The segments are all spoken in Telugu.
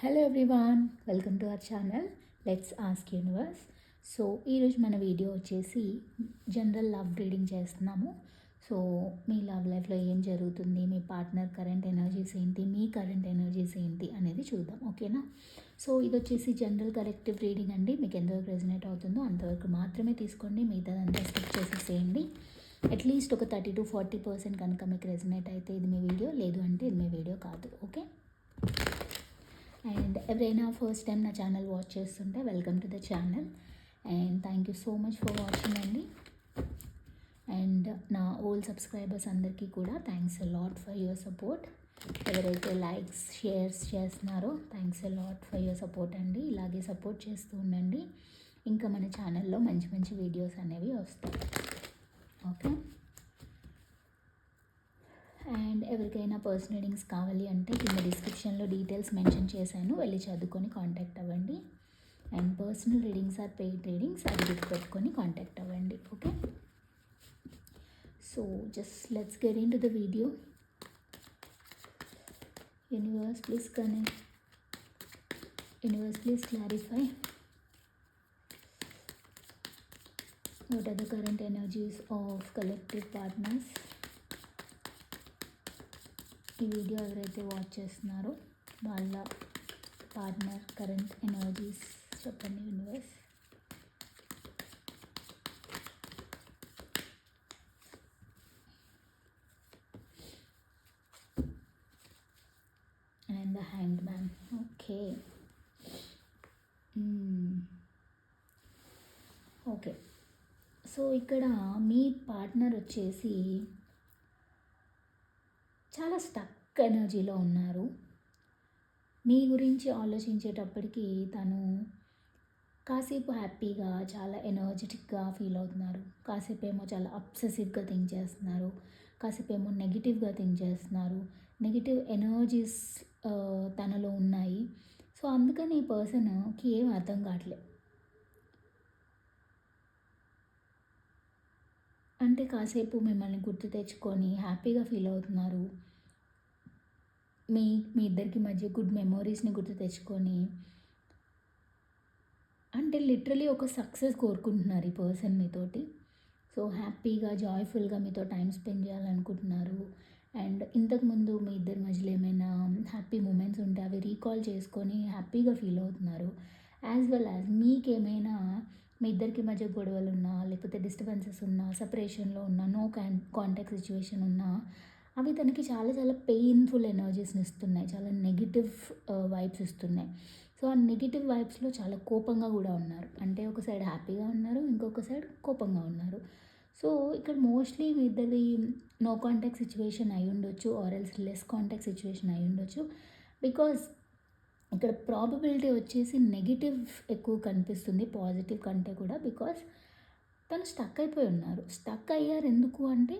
Hello everyone welcome to our channel let's ask universe so ఈరోజు మన వీడియో వచ్చేసి జనరల్ లవ్ రీడింగ్ చేస్తున్నాము. సో మీ లవ్ లైఫ్లో ఏం జరుగుతుంది? మీ పార్ట్నర్ కరెంట్ ఎనర్జీస్ ఏంటి? మీ కరెంట్ ఎనర్జీస్ ఏంటి? అనేది చూద్దాం ఓకేనా సో ఇది వచ్చేసి జనరల్ కలెక్టివ్ రీడింగ్ అండి. మీకు ఎంతవరకు రెజినేట్ అవుతుందో అంతవరకు మాత్రమే తీసుకోండి. మిగతాదంతా స్కిప్ చేసేసేయండి. అట్లీస్ట్ ఒక థర్టీ టు ఫార్టీ పర్సెంట్ కనుక మీకు రెజినేట్ అయితే ఇది మీ వీడియో లేదు అంటే ఇది మీ వీడియో కాదు ఓకే అండ్ ఎవరైనా ఫస్ట్ టైం నా ఛానల్ వాచ్ చేస్తుంటే welcome to the channel. And thank you so much for watching అండి. అండ్ నా ఓల్డ్ సబ్స్క్రైబర్స్ అందరికీ కూడా thanks lot for your support ఎవరైతే లైక్స్ షేర్స్ చేస్తున్నారో thanks lot for your support అండి. ఇలాగే సపోర్ట్ చేస్తూ ఉండండి. ఇంకా మన ఛానల్లో మంచి మంచి వీడియోస్ అనేవి వస్తాయి. ఓకే అండ్ ఎవరికైనా పర్సనల్ రీడింగ్స్ కావాలి అంటే కింద డిస్క్రిప్షన్లో డీటెయిల్స్ మెన్షన్ చేశాను. వెళ్ళి చదువుకొని కాంటాక్ట్ అవ్వండి. And personal readings or paid readings అది పెట్టుకొని కాంటాక్ట్ అవ్వండి. Okay so just let's get into the video universe please connect universe please clarify what are the current energies of collective partners? ఈ వీడియో ఎవరైతే వాచ్ చేస్తున్నారో వాళ్ళ పార్ట్నర్ కరెంట్ ఎనర్జీస్ చెప్పండి universe. And the hand man okay okay so ఇక్కడ మీ పార్ట్నర్ వచ్చేసి స్టక్ ఎనర్జీలో ఉన్నారు. మీ గురించి ఆలోచించేటప్పటికి తను కాసేపు హ్యాపీగా చాలా ఎనర్జెటిక్గా ఫీల్ అవుతున్నారు. కాసేపు ఏమో చాలా అప్సెసివ్గా థింక్ చేస్తున్నారు. కాసేపు ఏమో నెగిటివ్గా థింక్ చేస్తున్నారు. నెగిటివ్ ఎనర్జీస్ తనలో ఉన్నాయి. సో అందుకని ఈ పర్సన్కి ఏం అర్థం కావట్లేదు అంటే కాసేపు మిమ్మల్ని గుర్తు తెచ్చుకొని హ్యాపీగా ఫీల్ అవుతున్నారు. మీ మీ ఇద్దరికి మధ్య గుడ్ మెమోరీస్ని గుర్తు తెచ్చుకొని అంటే లిటరలీ ఒక సక్సెస్ కోరుకుంటున్నారు ఈ పర్సన్ మీతోటి. సో హ్యాపీగా జాయ్ఫుల్గా మీతో టైం స్పెండ్ చేయాలనుకుంటున్నారు. అండ్ ఇంతకుముందు మీ ఇద్దరి మధ్యలో ఏమైనా హ్యాపీ మూమెంట్స్ ఉంటే అవి రీకాల్ చేసుకొని హ్యాపీగా ఫీల్ అవుతున్నారు. యాజ్ వెల్ యాజ్ మీకేమైనా మీ ఇద్దరికి మధ్య గొడవలు ఉన్నా లేకపోతే డిస్టర్బెన్సెస్ ఉన్నా సపరేషన్లో ఉన్నా నో కాన్ కాంటాక్ట్ సిచ్యువేషన్ ఉన్నా అవి తనకి చాలా చాలా పెయిన్ఫుల్ ఎనర్జీస్ని ఇస్తున్నాయి. చాలా నెగిటివ్ వైబ్స్ uh, ఇస్తున్నాయి. సో ఆ నెగిటివ్ వైబ్స్లో చాలా కోపంగా కూడా ఉన్నారు. అంటే ఒక సైడ్ హ్యాపీగా ఉన్నారు ఇంకొక సైడ్ కోపంగా ఉన్నారు. సో ఇక్కడ మోస్ట్లీ మీ ఇద్దరి నో కాంటాక్ట్ సిచ్యువేషన్ అయి ఉండొచ్చు or else less contact situation అయి ఉండొచ్చు. బికాజ్ ఇక్కడ ప్రాబబిలిటీ వచ్చేసి నెగిటివ్ ఎక్కువ కనిపిస్తుంది పాజిటివ్ కంటే కూడా. బికాస్ తను స్టక్ అయిపోయి ఉన్నారు. స్టక్ అయ్యారు ఎందుకు అంటే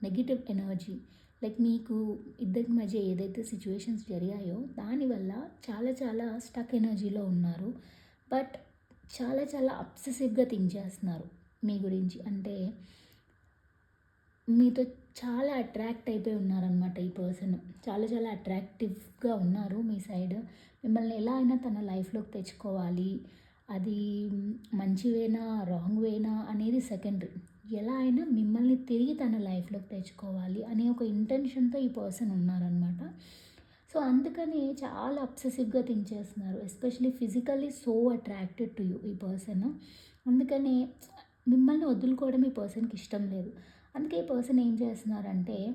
నెగిటివ్ ఎనర్జీ లైక్ మీకు ఇద్దరికి మధ్య ఏదైతే సిచ్యువేషన్స్ జరిగాయో దానివల్ల చాలా చాలా స్టక్ ఎనర్జీలో ఉన్నారు. బట్ చాలా చాలా అప్సెసివ్గా థింక్ చేస్తున్నారు మీ గురించి. అంటే మీతో చాలా అట్రాక్ట్ అయిపోయి ఉన్నారనమాట ఈ పర్సన్ చాలా చాలా అట్రాక్టివ్గా ఉన్నారు మీ సైడ్ మిమ్మల్ని ఎలా అయినా తన లైఫ్లోకి తెచ్చుకోవాలి. అది మంచి వేనా రాంగ్ వేనా అనేది సెకండరీ ఎలా అయినా మిమ్మల్ని తిరిగి తన లైఫ్లోకి తెచ్చుకోవాలి అనే ఒక ఇంటెన్షన్తో ఈ పర్సన్ ఉన్నారనమాట సో అందుకని చాలా అబ్సెసివ్గా థింక్ చేస్తున్నారు. Especially physically so attracted to you ఈ పర్సన్ అందుకని మిమ్మల్ని వదులుకోవడం ఈ పర్సన్కి ఇష్టం లేదు. అందుకే ఈ పర్సన్ ఏం చేస్తున్నారంటే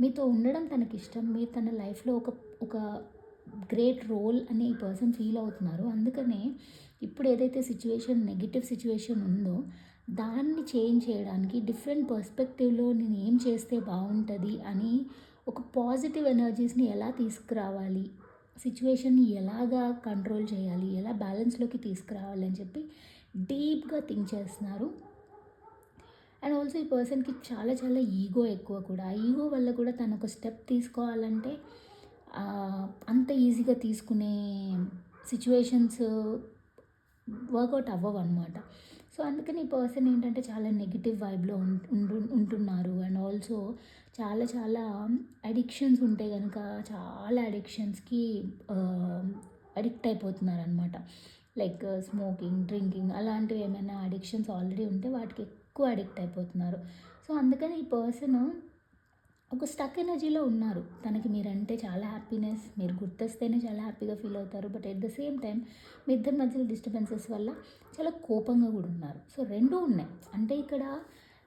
మీతో ఉండడం తనకి ఇష్టం మీరు తన లైఫ్లో ఒక ఒక గ్రేట్ రోల్ అని ఈ పర్సన్ ఫీల్ అవుతున్నారు. అందుకనే ఇప్పుడు ఏదైతే సిచ్యువేషన్ నెగిటివ్ సిచ్యువేషన్ ఉందో దాన్ని చేంజ్ చేయడానికి డిఫరెంట్ పర్స్పెక్టివ్లో నేను ఏం చేస్తే బాగుంటుంది అని ఒక పాజిటివ్ ఎనర్జీస్ని ఎలా తీసుకురావాలి? సిచ్యువేషన్ని ఎలాగా కంట్రోల్ చేయాలి? ఎలా బ్యాలెన్స్లోకి తీసుకురావాలి అని చెప్పి డీప్గా థింక్ చేస్తున్నారు. అండ్ ఆల్సో ఈ పర్సన్కి చాలా చాలా ఈగో ఎక్కువ కూడా. ఆ ఈగో వల్ల కూడా తను ఒక స్టెప్ తీసుకోవాలంటే అంత ఈజీగా తీసుకునే సిచ్యువేషన్స్ వర్కౌట్ అవ్వవు అనమాట సో అందుకని ఈ పర్సన్ ఏంటంటే చాలా నెగిటివ్ వైబ్లో ఉంటు ఉంటున్నారు. అండ్ ఆల్సో చాలా చాలా అడిక్షన్స్ ఉంటే కనుక చాలా అడిక్షన్స్కి అడిక్ట్ అయిపోతున్నారు అనమాట లైక్ స్మోకింగ్ డ్రింకింగ్ అలాంటివి ఏమైనా అడిక్షన్స్ ఆల్రెడీ ఉంటే వాటికి ఎక్కువ అడిక్ట్ అయిపోతున్నారు. సో అందుకని ఈ పర్సన్ ఒక స్టక్ ఎనర్జీలో ఉన్నారు. తనకి మీరంటే చాలా హ్యాపీనెస్ మీరు గుర్తొస్తేనే చాలా హ్యాపీగా ఫీల్ అవుతారు. But at the same time మీ ఇద్దరి మధ్యలో డిస్టర్బెన్సెస్ వల్ల చాలా కోపంగా కూడా ఉన్నారు. సో రెండూ ఉన్నాయి. అంటే ఇక్కడ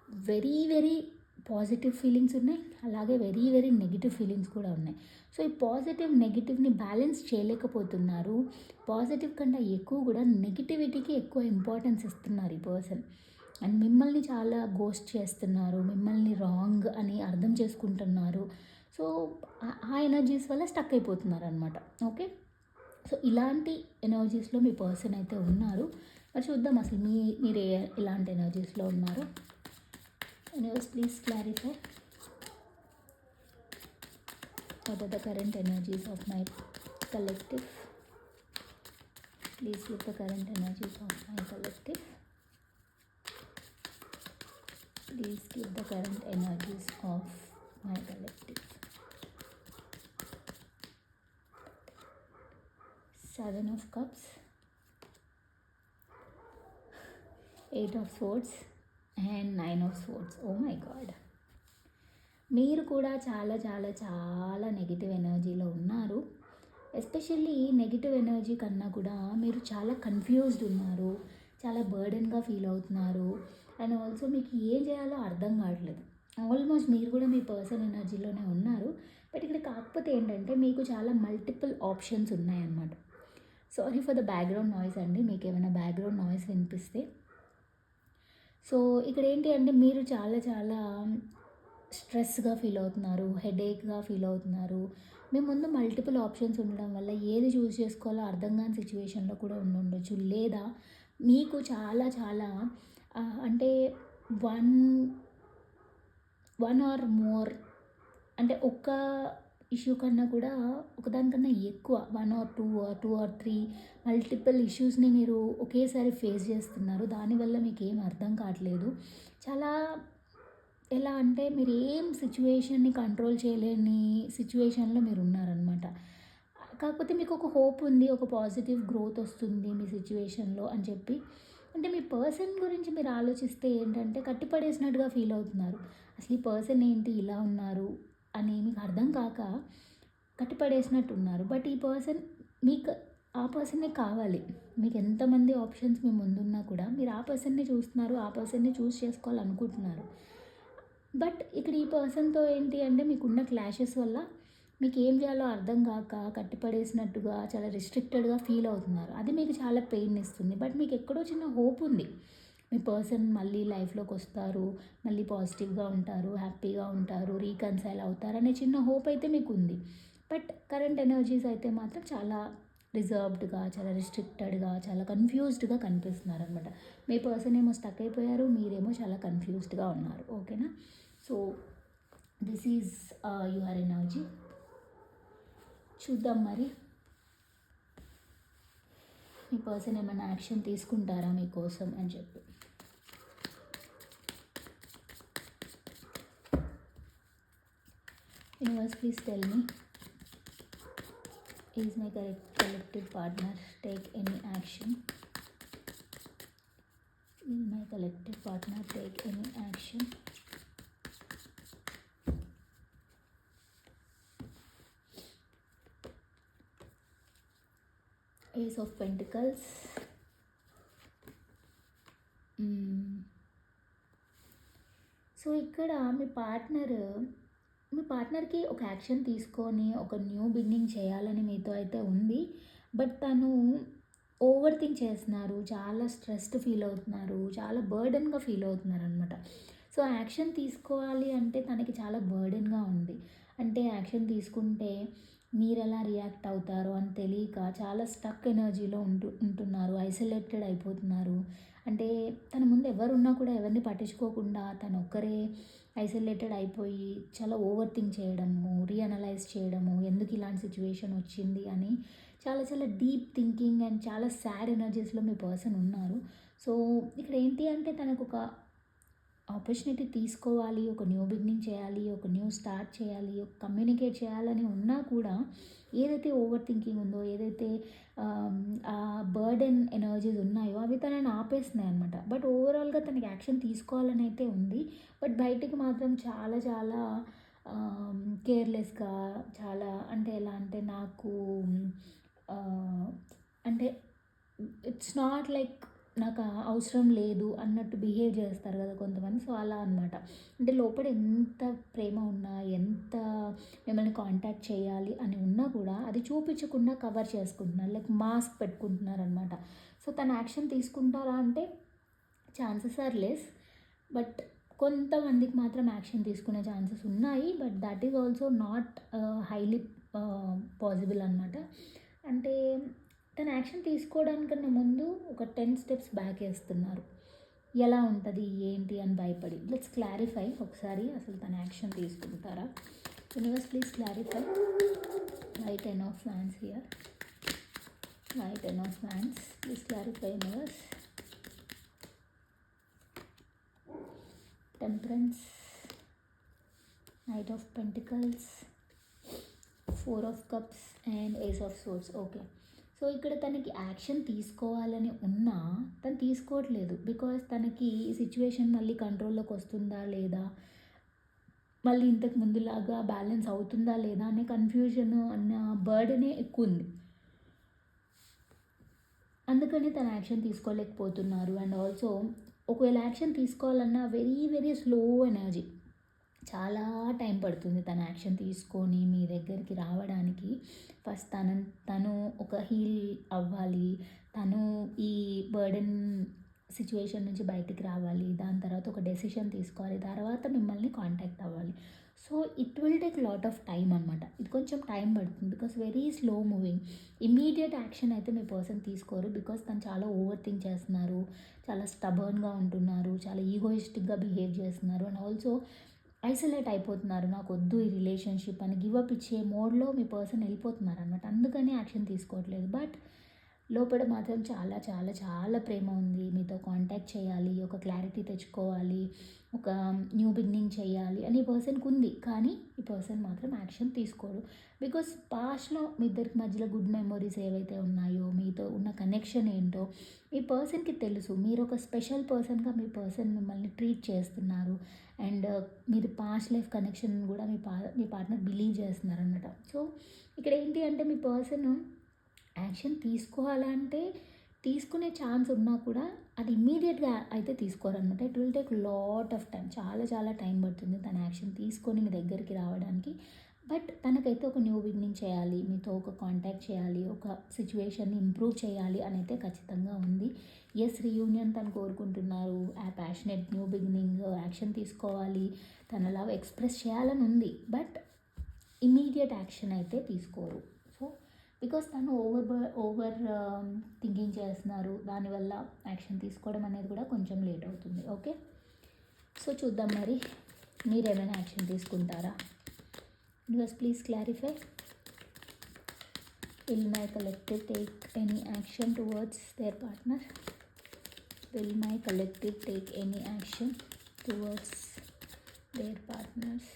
వెరీ వెరీ పాజిటివ్ ఫీలింగ్స్ ఉన్నాయి. అలాగే వెరీ వెరీ నెగిటివ్ ఫీలింగ్స్ కూడా ఉన్నాయి. సో ఈ పాజిటివ్ నెగిటివ్ని బ్యాలెన్స్ చేయలేకపోతున్నారు. పాజిటివ్ కంటే ఎక్కువ కూడా నెగిటివిటీకి ఎక్కువ ఇంపార్టెన్స్ ఇస్తున్నారు ఈ పర్సన్ అండ్ మిమ్మల్ని చాలా గోస్ట్ చేస్తున్నారు మిమ్మల్ని రాంగ్ అని అర్థం చేసుకుంటున్నారు. సో ఆ ఎనర్జీస్ వల్ల స్టక్ అయిపోతున్నారు అనమాట ఓకే సో ఇలాంటి ఎనర్జీస్లో మీ పర్సన్ అయితే ఉన్నారు. మరి చూద్దాం అసలు మీ మీరు ఎలాంటి ఎనర్జీస్లో ఉన్నారు? Universe please clarify what are the current energies of my collective? Please look the current energies of my collective. Please give the current energies of my collective. Seven of Cups, Eight of Swords, and Nine of Swords. Oh my God. మీరు కూడా చాలా చాలా చాలా నెగిటివ్ ఎనర్జీలో ఉన్నారు ఎస్పెషల్లీ నెగిటివ్ ఎనర్జీ కన్నా కూడా మీరు చాలా కన్ఫ్యూజ్డ్ ఉన్నారు చాలా బర్డెన్గా ఫీల్ అవుతున్నారు అండ్ ఆల్సో మీకు ఏం చేయాలో అర్థం కావట్లేదు. ఆల్మోస్ట్ మీరు కూడా మీ పర్సన్ ఎనర్జీలోనే ఉన్నారు. బట్ ఇక్కడ కాకపోతే ఏంటంటే మీకు చాలా మల్టిపుల్ ఆప్షన్స్ ఉన్నాయన్నమాట. Sorry for the background noise అండి. మీకు ఏమైనా బ్యాక్గ్రౌండ్ నాయిస్ వినిపిస్తే. సో ఇక్కడ ఏంటి అంటే మీరు చాలా చాలా స్ట్రెస్గా ఫీల్ అవుతున్నారు హెడేక్గా ఫీల్ అవుతున్నారు. మీ ముందు మల్టిపుల్ ఆప్షన్స్ ఉండడం వల్ల ఏది చూస్ చేసుకోవాలో అర్థం కాని సిచ్యువేషన్లో కూడా ఉండి ఉండొచ్చు. లేదా మీకు చాలా చాలా అంటే వన్ వన్ ఆర్ మోర్ అంటే ఒక్క ఇష్యూ కన్నా కూడా ఒకదానికన్నా ఎక్కువ one or two or two or three multiple ఇష్యూస్ని మీరు ఒకేసారి ఫేస్ చేస్తున్నారు. దానివల్ల మీకు ఏం అర్థం కావట్లేదు. చాలా ఎలా అంటే మీరు ఏం సిచ్యువేషన్ని కంట్రోల్ చేయలేని సిచ్యువేషన్లో మీరు ఉన్నారనమాట కాకపోతే మీకు ఒక హోప్ ఉంది ఒక పాజిటివ్ గ్రోత్ వస్తుంది మీ సిచ్యువేషన్లో అని చెప్పి. అంటే మీ పర్సన్ గురించి మీరు ఆలోచిస్తే ఏంటంటే కట్టిపడేసినట్టుగా ఫీల్ అవుతున్నారు. అసలు ఈ పర్సన్ ఏంటి? ఇలా ఉన్నారు అని మీకు అర్థం కాక కట్టిపడేసినట్టు ఉన్నారు బట్ ఈ పర్సన్ మీకు ఆ పర్సన్నే కావాలి. మీకు ఎంతమంది ఆప్షన్స్ మీ ముందున్నా కూడా మీరు ఆ పర్సన్ని చూస్తున్నారు ఆ పర్సన్ని చూస్ చేసుకోవాలనుకుంటున్నారు. బట్ ఇక్కడ ఈ పర్సన్తో ఏంటి అంటే మీకున్న క్లాషెస్ వల్ల మీకు ఏం చేయాలో అర్థం కాక కట్టిపడేసినట్టుగా చాలా రిస్ట్రిక్టెడ్గా ఫీల్ అవుతున్నారు. అది మీకు చాలా పెయిన్ ఇస్తుంది. బట్ మీకు ఎక్కడో చిన్న హోప్ ఉంది. మీ పర్సన్ మళ్ళీ లైఫ్లోకి వస్తారు. మళ్ళీ పాజిటివ్గా ఉంటారు హ్యాపీగా ఉంటారు రీకన్సైల్ అవుతారు అనే చిన్న హోప్ అయితే మీకు ఉంది బట్ కరెంట్ ఎనర్జీస్ అయితే మాత్రం చాలా రిజర్వ్డ్గా చాలా రిస్ట్రిక్టెడ్గా చాలా కన్ఫ్యూజ్డ్గా కనిపిస్తున్నారు అనమాట మీ పర్సన్ ఏమో స్టక్ అయిపోయారు మీరేమో చాలా కన్ఫ్యూజ్డ్గా ఉన్నారు. ఓకేనా so this is your energy చూద్దాం మరి మీ పర్సన్ ఏమైనా యాక్షన్ తీసుకుంటారా మీకోసం అని చెప్పి universe please tell me is my correct collective partner take any action is my collective partner take any action ace of pentacles so ఇక్కడ మీ పార్ట్నర్ మీ పార్ట్నర్కి ఒక యాక్షన్ తీసుకొని ఒక న్యూ బిగినింగ్ చేయాలని మీతో అయితే ఉంది. బట్ తను ఓవర్ థింక్ చేస్తున్నారు చాలా స్ట్రెస్డ్ ఫీల్ అవుతున్నారు చాలా బర్డెన్గా ఫీల్ అవుతున్నారు అనమాట సో యాక్షన్ తీసుకోవాలి అంటే తనకి చాలా బర్డెన్గా ఉంది. అంటే యాక్షన్ తీసుకుంటే మీరు ఎలా రియాక్ట్ అవుతారో అని తెలియక చాలా స్టక్ ఎనర్జీలో ఉంటు ఉంటున్నారు ఐసోలేటెడ్ అయిపోతున్నారు. అంటే తన ముందు ఎవరున్నా కూడా ఎవరిని పట్టించుకోకుండా తను ఒక్కరే ఐసోలేటెడ్ అయిపోయి చాలా ఓవర్ థింక్ చేయడము రీఅనలైజ్ చేయడము ఎందుకు ఇలాంటి సిచ్యువేషన్ వచ్చింది అని చాలా చాలా డీప్ థింకింగ్ అండ్ చాలా సాడ్ ఎనర్జీస్లో మీ పర్సన్ ఉన్నారు. సో ఇక్కడ ఏంటి అంటే తనకు ఒక ఆపర్చునిటీ తీసుకోవాలి ఒక న్యూ బిగినింగ్ చేయాలి ఒక న్యూ స్టార్ట్ చేయాలి ఒక కమ్యూనికేట్ చేయాలని ఉన్నా కూడా ఏదైతే ఓవర్ థింకింగ్ ఉందో ఏదైతే ఆ బర్డెన్ ఎనర్జీస్ ఉన్నాయో అవి తనని ఆపేస్తున్నాయి అనమాట బట్ ఓవరాల్గా తనకి యాక్షన్ తీసుకోవాలని అయితే ఉంది. బట్ బయటికి మాత్రం చాలా చాలా కేర్లెస్గా చాలా అంటే ఎలా అంటే నాకు అంటే ఇట్స్ నాట్ లైక్ నాకు అవసరం లేదు అన్నట్టు బిహేవ్ చేస్తారు కదా కొంతమంది. సో అలా అనమాట అంటే లోపల ఎంత ప్రేమ ఉన్నా ఎంత మిమ్మల్ని కాంటాక్ట్ చేయాలి అని ఉన్నా కూడా అది చూపించకుండా కవర్ చేసుకుంటున్నారు. లైక్ మాస్క్ పెట్టుకుంటున్నారు అనమాట సో తన యాక్షన్ తీసుకుంటారా అంటే ఛాన్సెస్ ఆర్ లెస్ బట్ కొంతమందికి మాత్రం యాక్షన్ తీసుకునే ఛాన్సెస్ ఉన్నాయి. But that is also not highly possible అనమాట అంటే తన యాక్షన్ తీసుకోవడానికన్నా ముందు ఒక టెన్ స్టెప్స్ బ్యాక్ వేస్తున్నారు. ఎలా ఉంటుంది ఏంటి అని భయపడి. లెట్స్ క్లారిఫై ఒకసారి అసలు తన యాక్షన్ తీసుకుంటారా? Universe please clarify why ten of fans here why ten of fans please clarify universe temperance knight of pentacles four of cups and ace of swords okay so ఇక్కడ తనకి యాక్షన్ తీసుకోవాలని ఉన్నా తను తీసుకోవట్లేదు. బికాస్ తనకి ఈ సిచ్యువేషన్ మళ్ళీ కంట్రోల్లోకి వస్తుందా లేదా? మళ్ళీ ఇంతకు ముందులాగా బ్యాలెన్స్ అవుతుందా లేదా అనే కన్ఫ్యూజన్ అన్న బర్డనే ఎక్కువ ఉంది అందుకని తన యాక్షన్ తీసుకోలేకపోతున్నారు. అండ్ ఆల్సో ఒకవేళ యాక్షన్ తీసుకోవాలన్నా వెరీ వెరీ స్లో ఎనర్జీ. చాలా టైం పడుతుంది తన యాక్షన్ తీసుకొని మీ దగ్గరికి రావడానికి. ఫస్ట్ తన తను ఒక హీల్ అవ్వాలి. తను ఈ బర్డెన్ సిచ్యువేషన్ నుంచి బయటికి రావాలి. దాని తర్వాత ఒక డెసిషన్ తీసుకోవాలి. తర్వాత మిమ్మల్ని కాంటాక్ట్ అవ్వాలి. So it will take lot of time అనమాట ఇది కొంచెం టైం పడుతుంది. Because very slow moving. Immediate action అయితే మీ పర్సన్ తీసుకోరు. బికాస్ తను చాలా ఓవర్ థింక్ చేస్తున్నారు. చాలా స్టబర్న్గా ఉంటున్నారు. చాలా ఈగోయిస్టిక్గా బిహేవ్ చేస్తున్నారు. అండ్ ఆల్సో ఐసోలేట్ అయిపోతున్నారు. నాకు వద్దు ఈ రిలేషన్షిప్ అని గివ్ అప్ ఇచ్చే మోడ్లో మీ పర్సన్ వెళ్ళిపోతున్నారు అనమాట అందుకని యాక్షన్ తీసుకోవట్లేదు. బట్ లోపల మాత్రం చాలా చాలా చాలా ప్రేమ ఉంది. మీతో కాంటాక్ట్ చేయాలి ఒక క్లారిటీ తెచ్చుకోవాలి. ఒక న్యూ బిగినింగ్ చేయాలి అని ఈ పర్సన్కి ఉంది. కానీ ఈ పర్సన్ మాత్రం యాక్షన్ తీసుకోడు. బికాస్ పాస్ట్లో మీ ఇద్దరికి మధ్యలో గుడ్ మెమొరీస్ ఏవైతే ఉన్నాయో మీతో ఉన్న కనెక్షన్ ఏంటో ఈ పర్సన్కి తెలుసు. మీరు ఒక స్పెషల్ పర్సన్గా మీ పర్సన్ మిమ్మల్ని ట్రీట్ చేస్తున్నారు. అండ్ మీరు పాస్ట్ లైఫ్ కనెక్షన్ కూడా మీ పా మీ పార్ట్నర్ బిలీవ్ చేస్తున్నారు అనమాట సో ఇక్కడ ఏంటి అంటే మీ పర్సన్ యాక్షన్ తీసుకోవాలంటే తీసుకునే ఛాన్స్ ఉన్నా కూడా అది ఇమీడియట్గా అయితే తీసుకోరనమాట it will take lot of time చాలా చాలా టైం పడుతుంది తన యాక్షన్ తీసుకొని మీ దగ్గరికి రావడానికి. బట్ తనకైతే ఒక న్యూ బిగినింగ్ చేయాలి. మీతో ఒక కాంటాక్ట్ చేయాలి. ఒక సిచ్యువేషన్ని ఇంప్రూవ్ చేయాలి అని అయితే ఖచ్చితంగా ఉంది. ఎస్ రీయూనియన్ తను కోరుకుంటున్నారు. ఆ ప్యాషనెట్ న్యూ బిగినింగ్ యాక్షన్ తీసుకోవాలి. తన లవ్ ఎక్స్ప్రెస్ చేయాలని ఉంది. బట్ ఇమీడియట్ యాక్షన్ అయితే తీసుకోరు. బికాస్ తను ఓవర్ ఓవర్ థింకింగ్ చేస్తున్నారు. దానివల్ల యాక్షన్ తీసుకోవడం అనేది కూడా కొంచెం లేట్ అవుతుంది. ఓకే సో చూద్దాం మరి మీరు ఏమైనా యాక్షన్ తీసుకుంటారా? Universe please clarify will my collective take any action towards their partner will my collective take any action towards their partners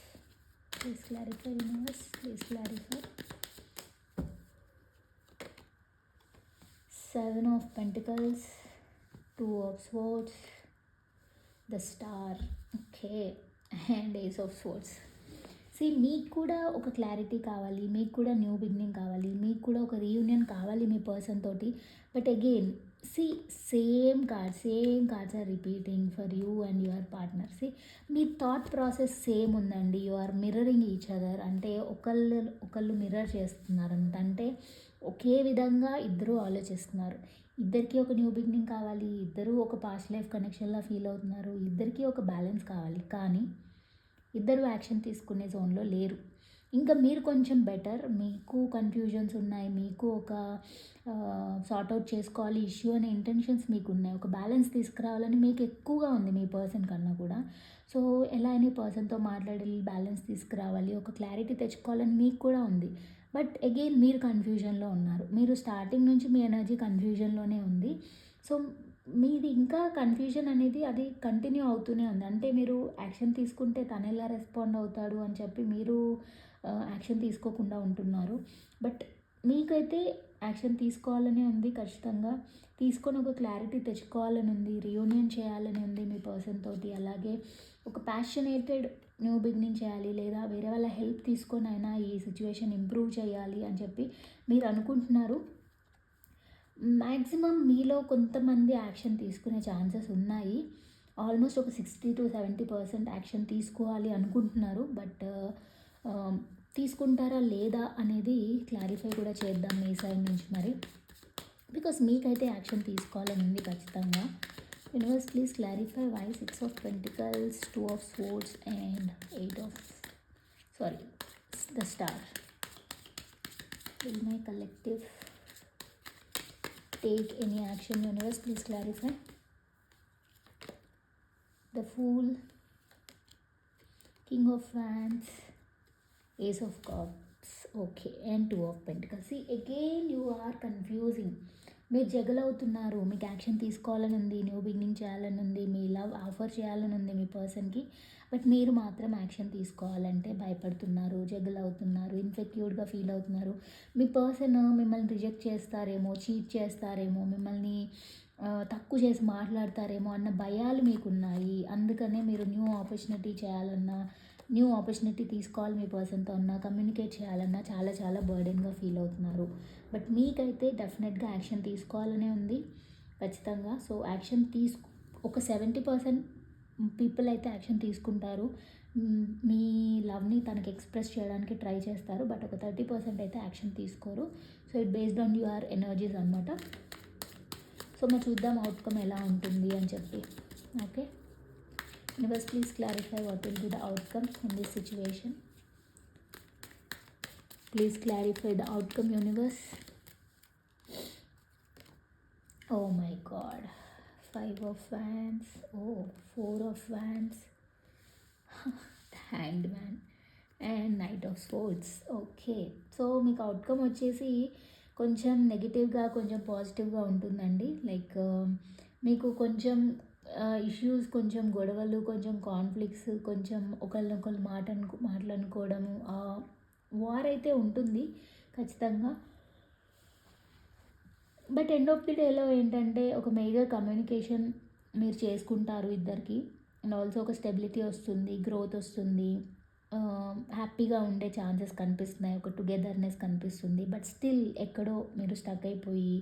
please clarify universe please clarify seven of pentacles two of swords the star okay and ace of swords see మీకు కూడా ఒక క్లారిటీ కావాలి మీకు కూడా న్యూ బిగినింగ్ కావాలి మీకు కూడా ఒక రీయూనియన్ కావాలి మీ పర్సన్ తోటి. But again see same card same cards are repeating for you and your partner see me thought process same ఉందండి. You are mirroring each other అంటే ఒకళ్ళు ఒకళ్ళు మిర్రర్ చేస్తున్నారు అంటే ఒకే విధంగా ఇద్దరూ ఆలోచిస్తున్నారు. ఇద్దరికి ఒక న్యూ బిగినింగ్ కావాలి ఇద్దరూ ఒక పాస్ట్ లైఫ్ కనెక్షన్లా ఫీల్ అవుతున్నారు ఇద్దరికి ఒక బ్యాలెన్స్ కావాలి. కానీ ఇద్దరు యాక్షన్ తీసుకునే జోన్లో లేరు. ఇంకా మీరు కొంచెం బెటర్ మీకు కన్ఫ్యూజన్స్ ఉన్నాయి మీకు ఒక సార్ట్ అవుట్ చేసుకోవాలి ఇష్యూ అనే ఇంటెన్షన్స్ మీకు ఉన్నాయి ఒక బ్యాలెన్స్ తీసుకురావాలని మీకు ఎక్కువగా ఉంది మీ పర్సన్ కన్నా కూడా. సో ఎలా అయినా పర్సన్తో మాట్లాడాలి బ్యాలెన్స్ తీసుకురావాలి ఒక క్లారిటీ తెచ్చుకోవాలని మీకు కూడా ఉంది. బట్ అగైన్ మీరు కన్ఫ్యూజన్లో ఉన్నారు. మీరు స్టార్టింగ్ నుంచి మీ ఎనర్జీ కన్ఫ్యూజన్లోనే ఉంది. సో మీది ఇంకా కన్ఫ్యూజన్ అనేది అది కంటిన్యూ అవుతూనే ఉంది. అంటే మీరు యాక్షన్ తీసుకుంటే తను ఎలా రెస్పాండ్ అవుతాడు అని చెప్పి మీరు యాక్షన్ తీసుకోకుండా ఉంటున్నారు. బట్ మీకైతే యాక్షన్ తీసుకోవాలని ఉంది ఖచ్చితంగా. తీసుకొని ఒక క్లారిటీ తెచ్చుకోవాలని ఉంది. రియూనియన్ చేయాలని ఉంది మీ పర్సన్ తోటి. అలాగే ఒక ప్యాషనేటెడ్ న్యూ బిగినింగ్ చేయాలి లేదా వేరే వాళ్ళ హెల్ప్ తీసుకొని అయినా ఈ సిచ్యువేషన్ ఇంప్రూవ్ చేయాలి అని చెప్పి మీరు అనుకుంటున్నారు. మ్యాక్సిమం మీలో కొంతమంది యాక్షన్ తీసుకునే ఛాన్సెస్ ఉన్నాయి. ఆల్మోస్ట్ ఒక sixty to seventy percent action తీసుకోవాలి అనుకుంటున్నారు. బట్ తీసుకుంటారా లేదా అనేది క్లారిఫై కూడా చేద్దాం మీ సైడ్ నుంచి మరి. బికాస్ మీకైతే యాక్షన్ తీసుకోవాలని ఉంది ఖచ్చితంగా. Universe, please clarify why 6 of Pentacles, 2 of Swords, and 8 of. Sorry, the Star. Will my collective take any action? Universe, please clarify. The Fool, King of Wands, Ace of Cups, okay, and Two of Pentacles. See, again, you are confusing. మీరు జగల్ అవుతున్నారు మీకు యాక్షన్ తీసుకోవాలని ఉంది న్యూ బిగినింగ్ చేయాలని ఉంది మీ లవ్ ఆఫర్ చేయాలని ఉంది మీ పర్సన్కి. బట్ మీరు మాత్రం యాక్షన్ తీసుకోవాలంటే భయపడుతున్నారు. జగల్ అవుతున్నారు ఇన్సెక్యూర్డ్గా ఫీల్ అవుతున్నారు మీ పర్సన్ మిమ్మల్ని రిజెక్ట్ చేస్తారేమో చీట్ చేస్తారేమో మిమ్మల్ని తక్కువ చేసి మాట్లాడతారేమో అన్న భయాలు మీకున్నాయి. అందుకనే మీరు న్యూ ఆపర్చునిటీ చేయాలన్నా న్యూ ఆపర్చునిటీ తీసుకోవాలి మీ పర్సన్తో అన్నా కమ్యూనికేట్ చేయాలన్నా చాలా చాలా బర్డెన్గా ఫీల్ అవుతున్నారు. బట్ మీకైతే డెఫినెట్గా యాక్షన్ తీసుకోవాలనే ఉంది ఖచ్చితంగా. సో యాక్షన్ తీసుకు ఒక సెవెంటీ పర్సెంట్ పీపుల్ అయితే యాక్షన్ తీసుకుంటారు. మీ లవ్ని తనకి ఎక్స్ప్రెస్ చేయడానికి ట్రై చేస్తారు బట్ ఒక థర్టీ పర్సెంట్ అయితే యాక్షన్ తీసుకోరు. So it based on your energies అనమాట సో మనం చూద్దాం అవుట్కమ్ ఎలా ఉంటుంది అని చెప్పి. Okay? Universe, please clarify what will be the outcome in this situation. Please clarify the outcome, universe. Oh my god. Five of wands. Oh, four of wands. Hanged man. And knight of swords okay so మీకు అవుట్కమ్ వచ్చేసి కొంచెం నెగిటివ్గా కొంచెం పాజిటివ్గా ఉంటుందండి లైక్ మీకు కొంచెం ఇష్యూస్ కొంచెం గొడవలు కొంచెం కాన్ఫ్లిక్ట్స్ కొంచెం ఒకరినొకరు మాట అనుకో మాట్లాడుకోవడము వార్ అయితే ఉంటుంది ఖచ్చితంగా. బట్ ఎండ్ ఆఫ్ ది డేలో ఏంటంటే ఒక మేజర్ కమ్యూనికేషన్ మీరు చేసుకుంటారు ఇద్దరికి. అండ్ ఆల్సో ఒక స్టెబిలిటీ వస్తుంది గ్రోత్ వస్తుంది. హ్యాపీగా ఉండే ఛాన్సెస్ కనిపిస్తున్నాయి ఒక టుగెదర్నెస్ కనిపిస్తుంది. బట్ స్టిల్ ఎక్కడో మీరు స్టక్ అయిపోయి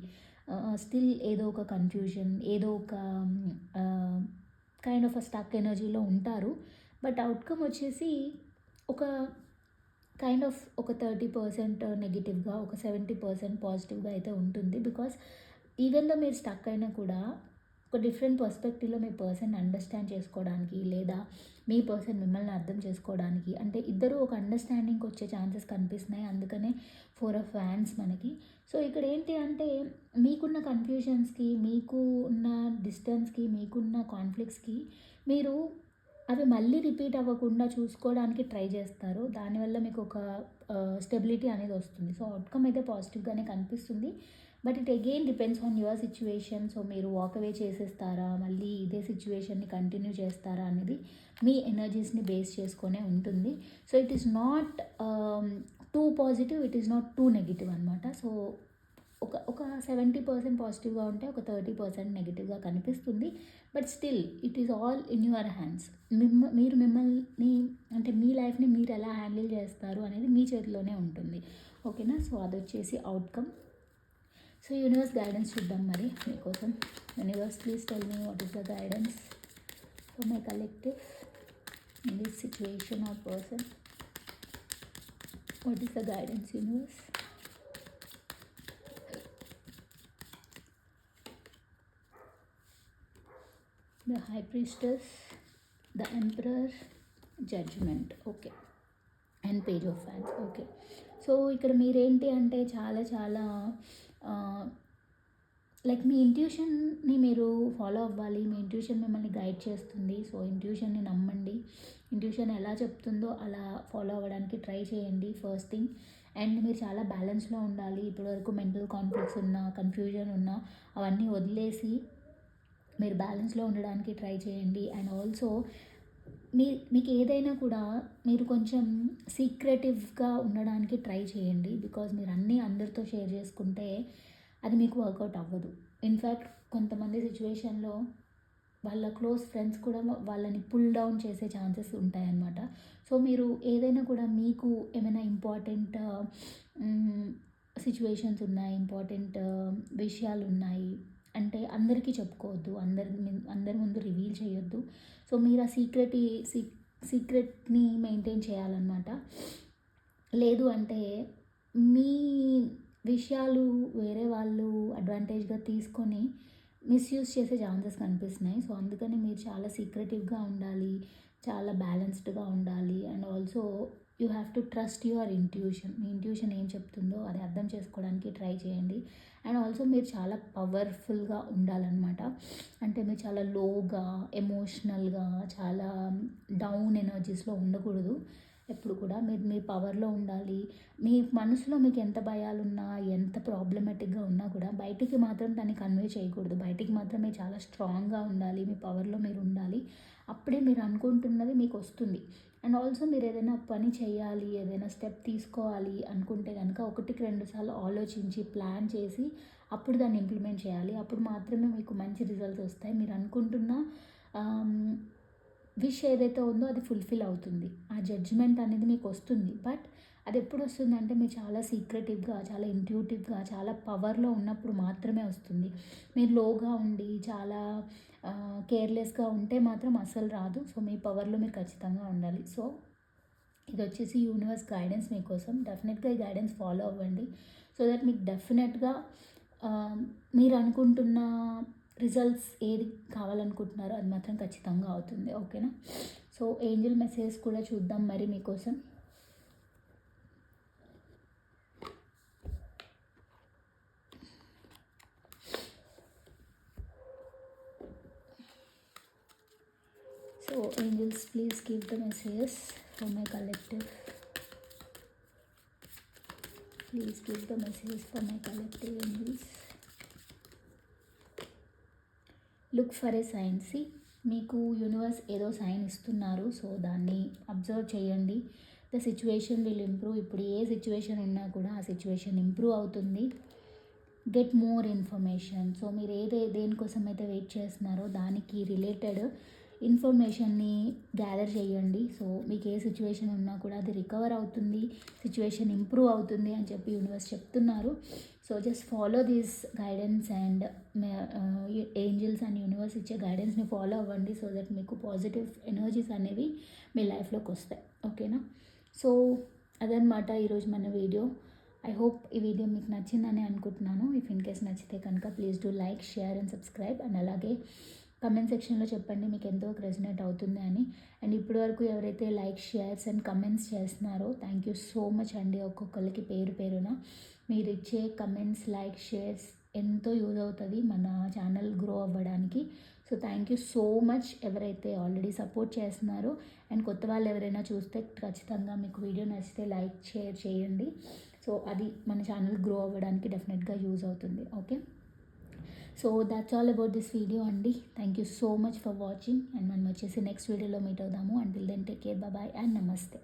స్టిల్ ఏదో ఒక కన్ఫ్యూజన్ ఏదో ఒక కైండ్ ఆఫ్ అ స్టక్ ఎనర్జీలో ఉంటారు. బట్ అవుట్కమ్ వచ్చేసి ఒక కైండ్ ఆఫ్ ఒక థర్టీ పర్సెంట్ నెగిటివ్గా ఒక సెవెంటీ పర్సెంట్ పాజిటివ్గా అయితే ఉంటుంది. బికాస్ ఈవెన్ దో మీరు స్టక్ అయినా కూడా ఒక డిఫరెంట్ పర్స్పెక్టివ్లో మీ పర్సన్ అండర్స్టాండ్ చేసుకోవడానికి లేదా మీ పర్సన్ మిమ్మల్ని అర్థం చేసుకోవడానికి. అంటే ఇద్దరు ఒక అండర్స్టాండింగ్కి వచ్చే ఛాన్సెస్ కనిపిస్తున్నాయి. అందుకనే ఫోర్ ఆఫ్ ఫ్యాన్స్ మనకి. సో ఇక్కడ ఏంటి అంటే మీకున్న కన్ఫ్యూషన్స్కి మీకు ఉన్న డిస్టెన్స్కి మీకున్న కాన్ఫ్లిక్ట్స్కి మీరు అవి మళ్ళీ రిపీట్ అవ్వకుండా చూసుకోవడానికి ట్రై చేస్తారు. దానివల్ల మీకు ఒక uh, స్టెబిలిటీ అనేది వస్తుంది. సో అవుట్కమ్ అయితే పాజిటివ్గానే కనిపిస్తుంది. But it again depends on your situation so మీరు వాక్ అవే చేసేస్తారా? మళ్ళీ ఇదే సిచ్యువేషన్ని కంటిన్యూ చేస్తారా? అనేది మీ ఎనర్జీస్ని బేస్ చేసుకొనే ఉంటుంది. So it is not too positive it is not too negative అనమాట సో ఒక ఒక సెవెంటీ పర్సెంట్ పాజిటివ్గా ఉంటే ఒక థర్టీ పర్సెంట్ నెగిటివ్గా కనిపిస్తుంది. But still it is all in your hands మిమ్మ మీరు మిమ్మల్ని అంటే మీ లైఫ్ని మీరు ఎలా హ్యాండిల్ చేస్తారు అనేది మీ చేతిలోనే ఉంటుంది. ఓకేనా సో అది వచ్చేసి అవుట్కమ్ సో యూనివర్స్ గైడెన్స్ చూద్దాం మరి మీకోసం. Universe please tell me what is the guidance for my collective in this situation or person. What is the guidance universe? The high priestess the emperor judgement. Okay. And page of fans. Okay. So ఇక్కడ మీరేంటి అంటే చాలా చాలా లైక్ మీ ఇంట్యూషన్ని మీరు ఫాలో అవ్వాలి. మీ ఇంట్యూషన్ మిమ్మల్ని గైడ్ చేస్తుంది. సో ఇంట్యూషన్ని నమ్మండి. ఇంట్యూషన్ ఎలా చెప్తుందో అలా ఫాలో అవ్వడానికి ట్రై చేయండి ఫస్ట్ థింగ్ అండ్ మీరు చాలా బ్యాలెన్స్లో ఉండాలి. ఇప్పటివరకు మెంటల్ కాన్ఫ్లిక్ట్స్ ఉన్నా కన్ఫ్యూజన్ ఉన్నా అవన్నీ వదిలేసి మీరు బ్యాలెన్స్లో ఉండడానికి ట్రై చేయండి. అండ్ ఆల్సో మీ మీకు ఏదైనా కూడా మీరు కొంచెం సీక్రెటివ్గా ఉండడానికి ట్రై చేయండి. బికాజ్ మీరు అన్నీ అందరితో షేర్ చేసుకుంటే అది మీకు వర్కౌట్ అవ్వదు. ఇన్ఫ్యాక్ట్ కొంతమంది సిచ్యువేషన్లో వాళ్ళ క్లోజ్ ఫ్రెండ్స్ కూడా వాళ్ళని పుల్ డౌన్ చేసే ఛాన్సెస్ ఉంటాయన్నమాట. సో మీరు ఏదైనా కూడా మీకు ఏమైనా ఇంపార్టెంట్ సిచ్యువేషన్స్ ఉన్నాయి ఇంపార్టెంట్ విషయాలు ఉన్నాయి అంటే అందరికీ చెప్పుకోవద్దు అందరి అందరి ముందు రివీల్ చేయొద్దు. సో మీరు ఆ సీక్రెట్ సీక్రెట్ని మెయింటైన్ చేయాలన్నమాట. లేదు అంటే మీ విషయాలు వేరే వాళ్ళు అడ్వాంటేజ్గా తీసుకొని మిస్యూజ్ చేసే ఛాన్సెస్ కనిపిస్తున్నాయి. సో అందుకని మీరు చాలా సీక్రెటివ్గా ఉండాలి చాలా బ్యాలెన్స్డ్గా ఉండాలి. And also you have to trust your intuition. Me intuition ఏం చెప్తుందో అది అర్థం చేసుకోవడానికి ట్రై చేయండి. అండ్ ఆల్సో మీరు చాలా పవర్ఫుల్గా ఉండాలన్నమాట. అంటే మీరు చాలా లోగా ఎమోషనల్గా చాలా డౌన్ ఎనర్జీస్లో ఉండకూడదు. ఎప్పుడు కూడా మీరు మీ పవర్లో ఉండాలి. మీ మనసులో మీకు ఎంత భయాలున్నా ఎంత ప్రాబ్లమెటిక్గా ఉన్నా కూడా బయటికి మాత్రం దాన్ని కన్వే చేయకూడదు. బయటికి మాత్రమే చాలా స్ట్రాంగ్గా ఉండాలి. మీ పవర్లో మీరు ఉండాలి. అప్పుడే మీరు అనుకుంటున్నది మీకు వస్తుంది. అండ్ ఆల్సో మీరు ఏదైనా పని చేయాలి ఏదైనా స్టెప్ తీసుకోవాలి అనుకుంటే కనుక ఒకటికి రెండు సార్లు ఆలోచించి ప్లాన్ చేసి అప్పుడు దాన్ని ఇంప్లిమెంట్ చేయాలి. అప్పుడు మాత్రమే మీకు మంచి రిజల్ట్స్ వస్తాయి. మీరు అనుకుంటున్న విష్ ఏదైతే ఉందో అది ఫుల్ఫిల్ అవుతుంది. ఆ జడ్జ్మెంట్ అనేది మీకు వస్తుంది. బట్ అది ఎప్పుడు వస్తుందంటే మీరు చాలా సీక్రెటివ్గా చాలా ఇంట్యూటివ్గా చాలా పవర్లో ఉన్నప్పుడు మాత్రమే వస్తుంది. మీరు లోగా ఉండి చాలా కేర్లెస్గా ఉంటే మాత్రం అస్సలు రాదు. సో మీ పవర్లో మీరు ఖచ్చితంగా ఉండాలి. సో ఇది వచ్చేసి యూనివర్స్ గైడెన్స్ మీకోసం. డెఫినెట్గా ఈ గైడెన్స్ ఫాలో అవ్వండి. సో దట్ మీకు డెఫినెట్గా మీరు అనుకుంటున్న రిజల్ట్స్ ఏది కావాలనుకుంటున్నారో అది మాత్రం ఖచ్చితంగా అవుతుంది. ఓకేనా? సో ఏంజిల్ మెసేజ్ కూడా చూద్దాం మరి మీకోసం. Oh angels, please give the message for my collective. Please give the message for my collective angels. Look for a sign see మీకు యూనివర్స్ ఏదో సైన్ ఇస్తున్నారు సో దాన్ని అబ్జర్వ్ చేయండి. ద సిచ్యువేషన్ విల్ ఇంప్రూవ్ ఇప్పుడు ఏ సిచ్యువేషన్ ఉన్నా కూడా ఆ సిచ్యువేషన్ ఇంప్రూవ్ అవుతుంది. గెట్ మోర్ ఇన్ఫర్మేషన్ సో మీరు ఏదే దేనికోసం అయితే వెయిట్ చేస్తున్నారో దానికి రిలేటెడ్ ఇన్ఫర్మేషన్ని గ్యాదర్ చేయండి. సో మీకు ఏ సిచ్యువేషన్ ఉన్నా కూడా అది రికవర్ అవుతుంది సిచ్యువేషన్ ఇంప్రూవ్ అవుతుంది అని చెప్పి యూనివర్స్ చెప్తున్నారు. So just follow this guidance and angels and universe ఇచ్చే గైడెన్స్ని ఫాలో అవ్వండి. సో దట్ మీకు పాజిటివ్ ఎనర్జీస్ అనేవి మీ లైఫ్లోకి వస్తాయి. ఓకేనా? సో అదనమాట ఈరోజు మన వీడియో. ఐ హోప్ ఈ వీడియో మీకు నచ్చిందని అనుకుంటున్నాను. ఇఫ్ ఇన్ కేస్ నచ్చితే కనుక please do like share and subscribe. And అలాగే కమెంట్ సెక్షన్లో చెప్పండి మీకు ఎంతో రెసినేట్ అవుతుంది అని. అండ్ ఇప్పటివరకు ఎవరైతే లైక్ షేర్స్ అండ్ కమెంట్స్ చేస్తున్నారో థ్యాంక్ యూ సో మచ్ అండి ఒక్కొక్కరికి పేరు పేరున. మీరు ఇచ్చే కమెంట్స్ లైక్ షేర్స్ ఎంతో యూజ్ అవుతుంది మన ఛానల్ గ్రో అవ్వడానికి. So thank you so much ఎవరైతే ఆల్రెడీ సపోర్ట్ చేస్తున్నారో. అండ్ కొత్త వాళ్ళు ఎవరైనా చూస్తే ఖచ్చితంగా మీకు వీడియో నచ్చితే లైక్ షేర్ చేయండి. సో అది మన ఛానల్ గ్రో అవ్వడానికి డెఫినెట్గా యూజ్ అవుతుంది. Okay so that's all about this video అండి thank you so much for watching and మనం వచ్చేసి నెక్స్ట్ వీడియోలో మీట్ అవుదాము. And will then take care bye and నమస్తే